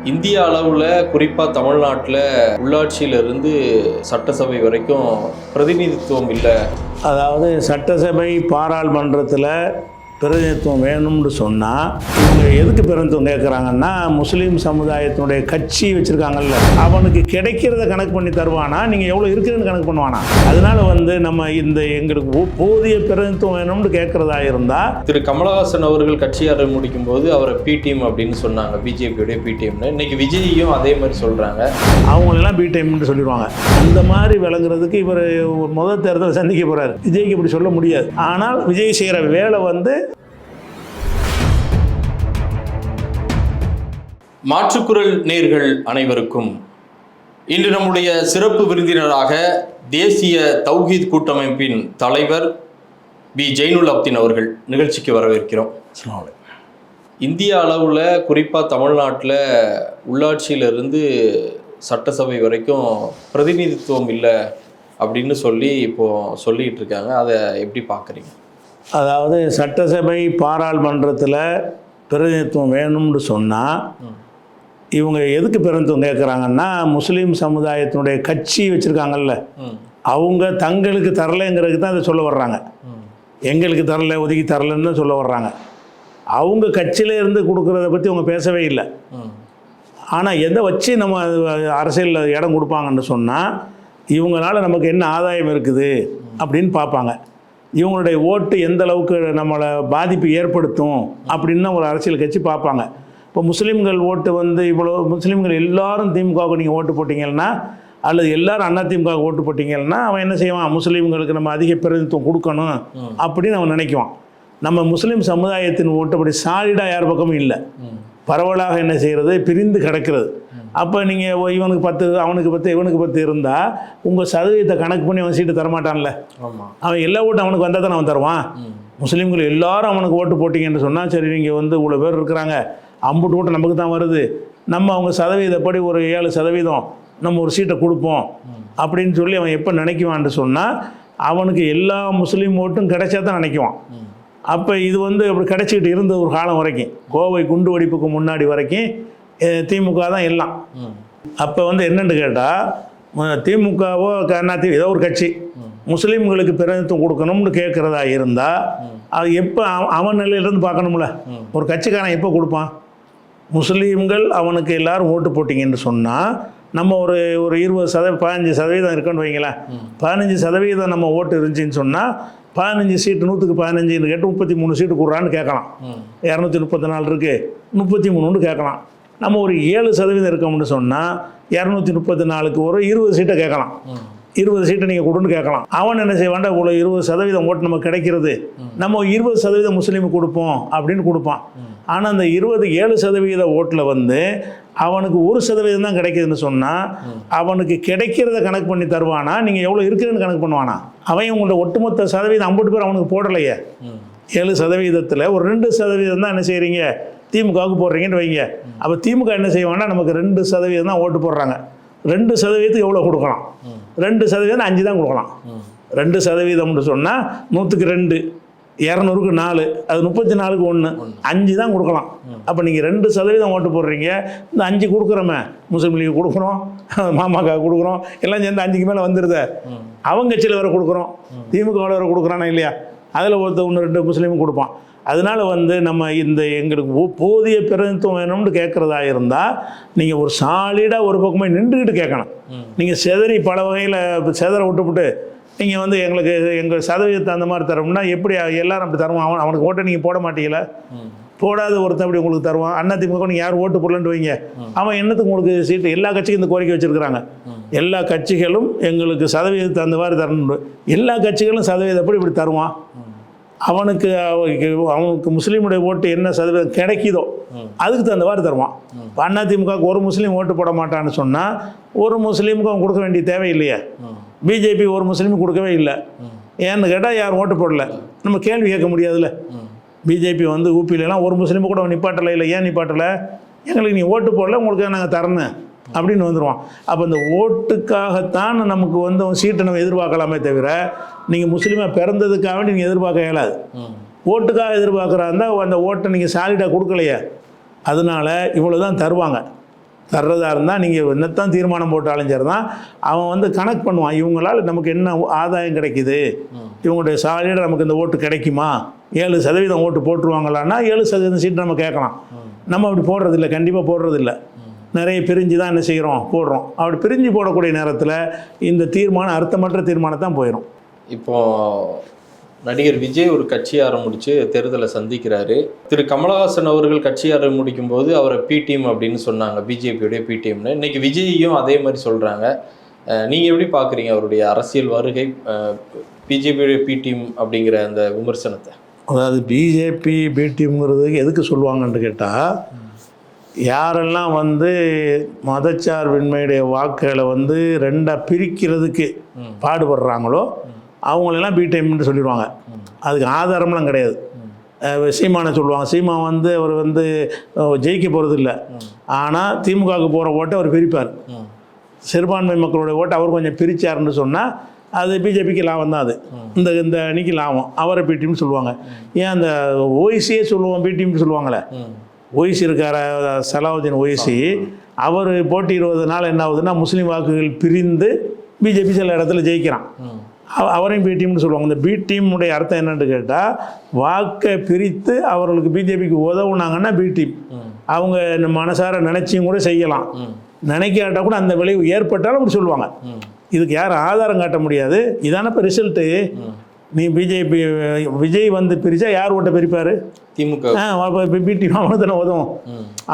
இந்திய அளவில் குறிப்பாக தமிழ்நாட்டில் உள்ளாட்சியிலிருந்து சட்டசபை வரைக்கும் பிரதிநிதித்துவம் இல்லை. அதாவது சட்டசபை பாராளுமன்றத்தில் பிரதிநிதித்துவம் வேணும்னு சொன்னால் இவங்க எதுக்கு பிரதிநிதித்துவம் கேட்குறாங்கன்னா முஸ்லீம் சமுதாயத்தினுடைய கட்சி வச்சுருக்காங்கல்ல அவனுக்கு கிடைக்கிறத கணக்கு பண்ணி தருவானா நீங்கள் எவ்வளோ இருக்குதுன்னு கணக்கு பண்ணுவானா? அதனால வந்து நம்ம இந்த எங்களுக்கு போதிய பிரதிநிதித்துவம் வேணும்னு கேட்குறதா இருந்தால் திரு கமலஹாசன் அவர்கள் கட்சி ஆரம்பிக்கும் போது அவரை பி டீம் அப்படின்னு சொன்னாங்க. பிஜேபியோடைய பி டீம்னு இன்னைக்கு விஜயும் அதே மாதிரி சொல்கிறாங்க அவங்களெல்லாம் பி டைம்னு சொல்லிடுவாங்க. அந்த மாதிரி விளங்குறதுக்கு இவர் முதல் தேர்தல் சந்திக்க போகிறார் விஜய்க்கு இப்படி சொல்ல முடியாது. ஆனால் விஜய் செய்கிற வேலை வந்து மாற்றுக்குரல் நேர்கள் அனைவருக்கும் இன்று நம்முடைய சிறப்பு விருந்தினராக தேசிய தௌஹீத் கூட்டமைப்பின் தலைவர் பி. ஜெயினுல் அப்தீன் அவர்கள் நிகழ்ச்சிக்கு வரவேற்கிறோம். இந்திய அளவில் குறிப்பாக தமிழ்நாட்டில் உள்ளாட்சியிலிருந்து சட்டசபை வரைக்கும் பிரதிநிதித்துவம் இல்லை அப்படின்னு சொல்லி இப்போது சொல்லிகிட்டு இருக்காங்க. அதை எப்படி பார்க்குறீங்க அதாவது சட்டசபை பாராளுமன்றத்தில் பிரதிநிதித்துவம் வேணும்னு சொன்னால் இவங்க எதுக்கு பிரதிநிதித்துவம் கேட்குறாங்கன்னா முஸ்லீம் சமுதாயத்தினுடைய கட்சி வச்சுருக்காங்கல்ல அவங்க தங்களுக்கு தரலைங்கிறதுக்கு தான் அதை சொல்ல வர்றாங்க. எங்களுக்கு தரல ஒதுக்கி தரலன்னு தான் சொல்ல வர்றாங்க. அவங்க கட்சியில இருந்து கொடுக்குறத பற்றி அவங்க பேசவே இல்லை. ஆனால் எதை வச்சு நம்ம அரசியலில் இடம் கொடுப்பாங்கன்னு சொன்னால் இவங்களால நமக்கு என்ன ஆதாயம் இருக்குது அப்படின்னு பார்ப்பாங்க. இவங்களுடைய ஓட்டு எந்த அளவுக்கு நம்மளை பாதிப்பு ஏற்படுத்தும் அப்படின்னு ஒரு அரசியல் கட்சி பார்ப்பாங்க. இப்போ முஸ்லீம்கள் ஓட்டு வந்து இவ்வளோ முஸ்லீம்கள் எல்லாரும் திமுகவுக்கு நீங்கள் ஓட்டு போட்டிங்கன்னா அல்லது எல்லாரும் அண்ணா திமுக ஓட்டு போட்டிங்கன்னா அவன் என்ன செய்வான்? முஸ்லீம்களுக்கு நம்ம அதிக பிரதிநிதித்துவம் கொடுக்கணும் அப்படின்னு அவன் நினைக்குவான். நம்ம முஸ்லீம் சமுதாயத்தின் ஓட்டு அப்படி சாலிடாக யார் பக்கமும் இல்லை. பரவலாக என்ன செய்கிறது பிரிந்து கிடக்கிறது. அப்போ நீங்கள் இவனுக்கு பத்து அவனுக்கு பத்து இவனுக்கு பத்து இருந்தால் உங்கள் சதவீதத்தை கணக்கு பண்ணி அவன் சீட்டு தரமாட்டான்ல. அவன் எல்லா ஓட்டும் அவனுக்கு வந்தால் தானே அவன் தருவான்? முஸ்லீம்கள் எல்லாரும் அவனுக்கு ஓட்டு போட்டிங்கன்னு சொன்னால் சரி நீங்கள் வந்து இவ்வளோ பேர் இருக்கிறாங்க. அம்புட்டு ஓட்டு நமக்கு தான் வருது. நம்ம அவங்க சதவீதப்படி ஒரு ஏழு சதவீதம் நம்ம ஒரு சீட்டை கொடுப்போம். அப்படின்னு சொல்லி அவன் எப்போ நினைக்குவான்னு சொன்னால் அவனுக்கு எல்லா முஸ்லீம் ஓட்டும் கிடைச்சா தான் நினைக்குவான். அப்போ இது வந்து அப்படி கிடைச்சிக்கிட்டு இருந்த ஒரு காலம் வரைக்கும் கோவை குண்டு வெடிப்புக்கு முன்னாடி வரைக்கும் திமுக தான் எல்லாம். அப்போ வந்து என்னன்னு கேட்டால் திமுகவோ அதிமுக ஏதோ ஒரு கட்சி முஸ்லீம்களுக்கு பிரதிநிதித்துவம் கொடுக்கணும்னு கேட்குறதா இருந்தால் அது எப்போ அவன் நிலையிலேருந்து பார்க்கணும்ல. ஒரு கட்சிக்காரன் எப்போ கொடுப்பான்? முஸ்லீம்கள் அவனுக்கு எல்லாரும் ஓட்டு போட்டிங்கன்னு சொன்னால் நம்ம ஒரு ஒரு இருபது சதவீ பதினஞ்சு சதவீதம் இருக்குன்னு வைங்களேன். பதினஞ்சு சதவீதம் நம்ம ஓட்டு இருந்துச்சின்னு சொன்னால் பதினஞ்சு சீட்டு நூற்றுக்கு பதினஞ்சுன்னு கேட்டு முப்பத்தி மூணு சீட்டு கொடுறான்னு கேட்கலாம். இரநூத்தி முப்பத்தி நாலு இருக்குது முப்பத்தி மூணுன்னு கேட்கலாம். நம்ம ஒரு ஏழு சதவீதம் இருக்கோம்னு சொன்னால் இரநூத்தி முப்பத்தி நாலுக்கு ஒரு இருபது சீட்டை கேட்கலாம். இருபது சீட்டை நீங்கள் கொடுன்னு கேட்கலாம். அவன் என்ன செய்வான்டா இவ்வளோ இருபது சதவீதம் ஓட்டு நமக்கு கிடைக்கிறது. நம்ம இருபது சதவீதம் முஸ்லீமுக்கு கொடுப்போம் அப்படின்னு கொடுப்பான். ஆனால் அந்த இருபது ஏழு சதவீத ஓட்டில் வந்து அவனுக்கு ஒரு சதவீதம் தான் கிடைக்குதுன்னு சொன்னால் அவனுக்கு கிடைக்கிறத கணக்கு பண்ணி தருவானா? நீங்கள் எவ்வளோ இருக்குதுன்னு கணக்கு பண்ணுவானா? அவன் உங்களோட ஒட்டுமொத்த சதவீதம் ஐம்பது பேர் அவனுக்கு போடலையே. ஏழு சதவீதத்தில் ஒரு ரெண்டு சதவீதம் தான் என்ன செய்கிறீங்க திமுகவுக்கு போடுறீங்கன்னு வைங்க. அப்போ திமுக என்ன செய்வாங்கன்னா நமக்கு ரெண்டு சதவீதம் தான் ஓட்டு போடுறாங்க. ரெண்டு சதவீதத்துக்கு எவ்வளோ கொடுக்கலாம்? ரெண்டு சதவீதம் அஞ்சு தான் கொடுக்கலாம். ரெண்டு சதவீதம்னு சொன்னால் நூற்றுக்கு ரெண்டு இரநூறுக்கு நாலு அது முப்பத்தி நாலுக்கு ஒன்று அஞ்சு தான் கொடுக்கலாம். அப்போ நீங்கள் ரெண்டு சதவீதம் ஓட்டு போடுறீங்க. இந்த அஞ்சு கொடுக்குறோமே முஸ்லீம் லீக் கொடுக்குறோம் மாமாக்கா கொடுக்குறோம் எல்லாம் சேர்ந்து அஞ்சுக்கு மேலே வந்துடுதே அவங்க கட்சியில் வேறு கொடுக்குறோம். திமுகவில் வேறு கொடுக்குறானா இல்லையா? அதில் ஒருத்த ஒன்று ரெண்டு முஸ்லீமும் கொடுப்பான். அதனால வந்து நம்ம இந்த எங்களுக்கு போதிய பிரதிநிதித்துவம் வேணும்னு கேட்குறதா இருந்தால் நீங்கள் ஒரு சாலிடாக ஒரு பக்கமே நின்றுக்கிட்டு கேட்கணும். நீங்கள் செதறி பல வகையில் செதற விட்டுப்புட்டு நீங்கள் வந்து எங்களுக்கு எங்கள் சதவீதத்தை அந்த மாதிரி தரோம்னா எப்படி எல்லாரும் அப்படி தருவான் அவன் அவனுக்கு ஓட்டை நீங்கள் போட மாட்டீங்களா? போடாத ஒருத்தன் அப்படி உங்களுக்கு தருவான்? அண்ணா திமுக நீங்கள் யார் ஓட்டு போடலன்னு வைங்க. அவன் என்னத்துக்கு உங்களுக்கு சீட்டு எல்லா கட்சிக்கும் இந்த கோரிக்கை வச்சுருக்கிறாங்க. எல்லா கட்சிகளும் எங்களுக்கு சதவீதத்தை அந்த மாதிரி தரணும் எல்லா கட்சிகளும் சதவீதப்படி இப்படி தருவான்? அவனுக்கு அவனுக்கு முஸ்லீமுடைய ஓட்டு என்ன சதவீதம் கிடைக்குதோ அதுக்கு தகுந்த மாதிரி தருவான். இப்போ அண்ணா திமுகவுக்கு ஒரு முஸ்லீம் ஓட்டு போட மாட்டான்னு சொன்னால் ஒரு முஸ்லீமுக்கு அவன் கொடுக்க வேண்டிய தேவை இல்லையே. பிஜேபி ஒரு முஸ்லீமுக்கு கொடுக்கவே இல்லை. ஏன்னு கேட்டால் யாரும் ஓட்டு போடல? நம்ம கேள்வி கேட்க முடியாதுல்ல. பிஜேபி வந்து ஊப்பிலலாம் ஒரு முஸ்லீமு கூட நிப்பாட்டலை இல்லை ஏன் நிப்பாட்டலை? எங்களுக்கு நீ ஓட்டு போடல உங்களுக்கு நாங்கள் தரணும். அப்படின்னு வந்துடுவான் அப்போ இந்த ஓட்டுக்காகத்தான் நமக்கு வந்து சீட்டை நம்ம எதிர்பார்க்கலாமே தவிர நீங்கள் முஸ்லீமாக பிறந்ததுக்காக நீங்கள் எதிர்பார்க்க இயலாது. ஓட்டுக்காக எதிர்பார்க்குறா இருந்தால் அந்த ஓட்டை நீங்கள் சாலிடாக கொடுக்கலையே. அதனால இவ்வளோ தான் தருவாங்க. தர்றதா இருந்தால் நீங்கள் என்னத்தான் தீர்மானம் போட்டாலும் சரி தான் அவன் வந்து கணக்கு பண்ணுவான் இவங்களால் நமக்கு என்ன ஆதாயம் கிடைக்குது? இவங்களுடைய சாலியில் நமக்கு இந்த ஓட்டு கிடைக்குமா? ஏழு சதவீதம் ஓட்டு போட்டுருவாங்களான்னா ஏழு சதவீதம் சீட்டு நம்ம கேட்கலாம். நம்ம அப்படி போடுறதில்ல கண்டிப்பாக போடுறதில்ல. நிறைய பிரிஞ்சு தான் என்ன செய்கிறோம்? போடுறோம். அப்படி பிரிஞ்சு போடக்கூடிய நேரத்தில் இந்த தீர்மானம் அர்த்தமற்ற தீர்மானம் தான் போயிடும் இப்போ நடிகர் விஜய் ஒரு கட்சி ஆரம்பிச்சு தேர்தலை சந்திக்கிறாரு. திரு கமலஹாசன் அவர்கள் கட்சி ஆரம்பிக்கும் போது அவரை பி டீம் அப்படின்னு சொன்னாங்க. பிஜேபியுடைய பி டீம்னு இன்னைக்கு விஜய்யும் அதே மாதிரி சொல்றாங்க. அஹ் நீங்க எப்படி பாக்குறீங்க அவருடைய அரசியல் வருகை? பிஜேபியுடைய பி டீம் அப்படிங்கிற அந்த விமர்சனத்தை. அதாவது பிஜேபி பிடிஎம்ங்கிறது எதுக்கு சொல்லுவாங்கன்னு கேட்டால் யாரெல்லாம் வந்து மதச்சார்பின்மையுடைய வாக்குகளை வந்து ரெண்டாக பிரிக்கிறதுக்கு. பாடுபடுறாங்களோ அவங்களெல்லாம் பிடிஎம்னு சொல்லிடுவாங்க. அதுக்கு ஆதாரம்லாம் கிடையாது. சீமானை சொல்லுவாங்க. சீமா வந்து அவர் வந்து ஜெயிக்க போகிறது இல்லை ஆனால் திமுகவுக்கு போகிற ஓட்டை அவர் பிரிப்பார். சிறுபான்மை மக்களுடைய ஓட்டை அவர் கொஞ்சம் பிரிச்சாருன்னு சொன்னால் அது பிஜேபிக்கு லாபம் தான் அது. இந்த இந்த அணிக்கு லாபம். அவரை பிடிஎம்னு சொல்லுவாங்க. ஏன் அந்த ஓய்சியே சொல்லுவோம் பிடிஎம்னு சொல்லுவாங்களே? ம். ஓய்சி இருக்கார சலாவுதீன் ஓய்சி அவர் போட்டியிடுவதனால என்ன ஆகுதுன்னா முஸ்லீம் வாக்குகள் பிரிந்து பிஜேபி சில இடத்துல ஜெயிக்கிறான் அவரையும் பி டீம்னு சொல்லுவாங்க இந்த பி டீமுடைய அர்த்தம் என்னன்னு கேட்டால் வாக்கை பிரித்து அவர்களுக்கு பிஜேபிக்கு உதவுனாங்கன்னா பி டீம். அவங்க மனசார நினைச்சியும் கூட செய்யலாம் ம். நினைக்காட்டா கூட அந்த விளைவு ஏற்பட்டாலும் அப்படி சொல்லுவாங்க. இதுக்கு யாரும் ஆதாரம் காட்ட முடியாது இதான இப்போ ரிசல்ட்டு. நீ பிஜேபி விஜய் வந்து பிரித்தா யார் ஓட்ட பிரிப்பார்? திமுக. பிடி அவனுக்கு தானே உதவும்.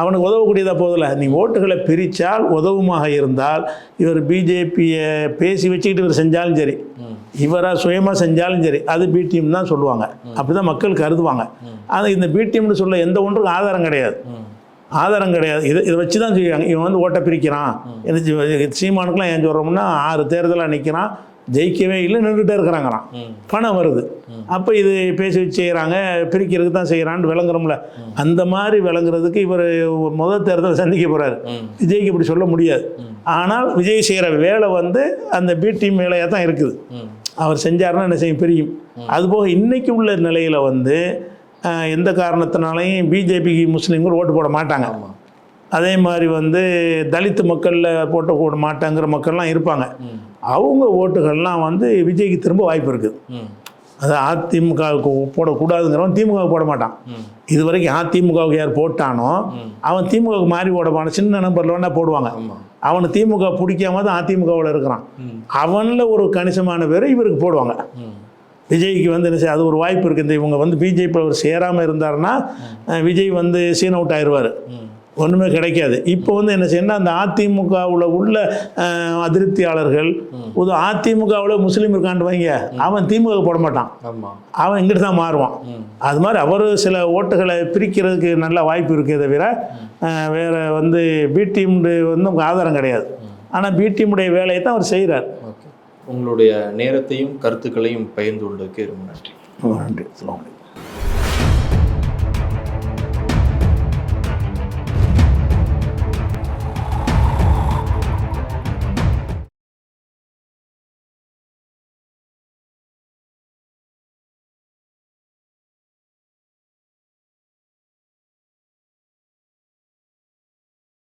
அவனுக்கு உதவக்கூடியதா போதில்ல நீ ஓட்டுகளை பிரித்தால் உதவுமாக இருந்தால் இவர் பிஜேபியை பேசி வச்சுக்கிட்டு இவர் செஞ்சாலும் சரி. இவராக சுயமாக செஞ்சாலும் சரி. அது பி டீம் தான் சொல்லுவாங்க. அப்படி தான் மக்கள் கருதுவாங்க. ஆனால் இந்த பி டீம்னு சொல்ல எந்த ஒன்றுக்கும் ஆதாரம் கிடையாது. ஆதாரம் கிடையாது. இதை இதை வச்சு தான் செய்வாங்க. இவன் வந்து ஓட்டை பிரிக்கிறான். சீமானுக்குலாம் ஏன் சொல்கிறோம்னா ஆறு தேர்தலாக நிற்கிறான் ஜெயிக்கவே இல்லை நின்றுட்டே இருக்கிறாங்களாம். பணம் வருது. அப்போ இது பேசி வச்சு செய்கிறாங்க பிரிக்கிறதுக்கு தான் செய்கிறான்னு விளங்குறோம்ல. அந்த மாதிரி விளங்குறதுக்கு இவர் முதல் தேர்தலை சந்திக்க போகிறாரு. விஜய்க்கு இப்படி சொல்ல முடியாது. ஆனால் விஜய் செய்கிற வேலை வந்து அந்த பி டீம் வேலையாக தான் இருக்குது. அவர் செஞ்சாருன்னா என்ன செய்யும்? பிரியும். அதுபோக இன்னைக்கு உள்ள நிலையில் வந்து எந்த காரணத்தினாலையும் பிஜேபிக்கு முஸ்லீம்கள் ஓட்டு போட மாட்டாங்க. அதே மாதிரி வந்து தலித் மக்களில் போட்டு போட மாட்டாங்கிற மக்கள்லாம் இருப்பாங்க. அவங்க ஓட்டுகள்லாம் வந்து விஜய்க்கு திரும்ப வாய்ப்பு இருக்குது. அது அதிமுகவுக்கு போடக்கூடாதுங்கிறவன் திமுக போட மாட்டான். இது வரைக்கும் அதிமுகவுக்கு யார் போட்டானோ அவன் திமுகவுக்கு மாறி போட சின்ன நம்பரில் வேணா போடுவாங்க அவனை திமுக பிடிக்காம தான் அதிமுகவில் இருக்கிறான். அவனில் ஒரு கணிசமான பேர் இவருக்கு போடுவாங்க. விஜய்க்கு வந்து என்ன செய்ய அது ஒரு வாய்ப்பு இருக்குது இந்த இவங்க வந்து பிஜேபியில் அவர் சேராமல் இருந்தாருன்னா விஜய் வந்து சீன் அவுட் ஆயிடுவார். ஒன்றுமே கிடைக்காது. இப்போ வந்து என்ன செய்யணும்னா அந்த அதிமுகவில் உள்ள அதிருப்தியாளர்கள் ஒரு அதிமுகவில் முஸ்லீம் இருக்கான்னு வைங்க அவன் திமுக போட மாட்டான். அவன் இங்கிட்டு தான் மாறுவான். அது மாதிரி அவர் சில ஓட்டுகளை பிரிக்கிறதுக்கு நல்ல வாய்ப்பு இருக்கே தவிர வேற வந்து பி டீம்டு வந்து ஆதாரம் கிடையாது. ஆனால் பி டீமுடைய வேலையை தான் அவர் செய்கிறார் உங்களுடைய நேரத்தையும் கருத்துக்களையும் பகிர்ந்து கொண்டதுக்கு ரொம்ப நன்றி. நன்றி.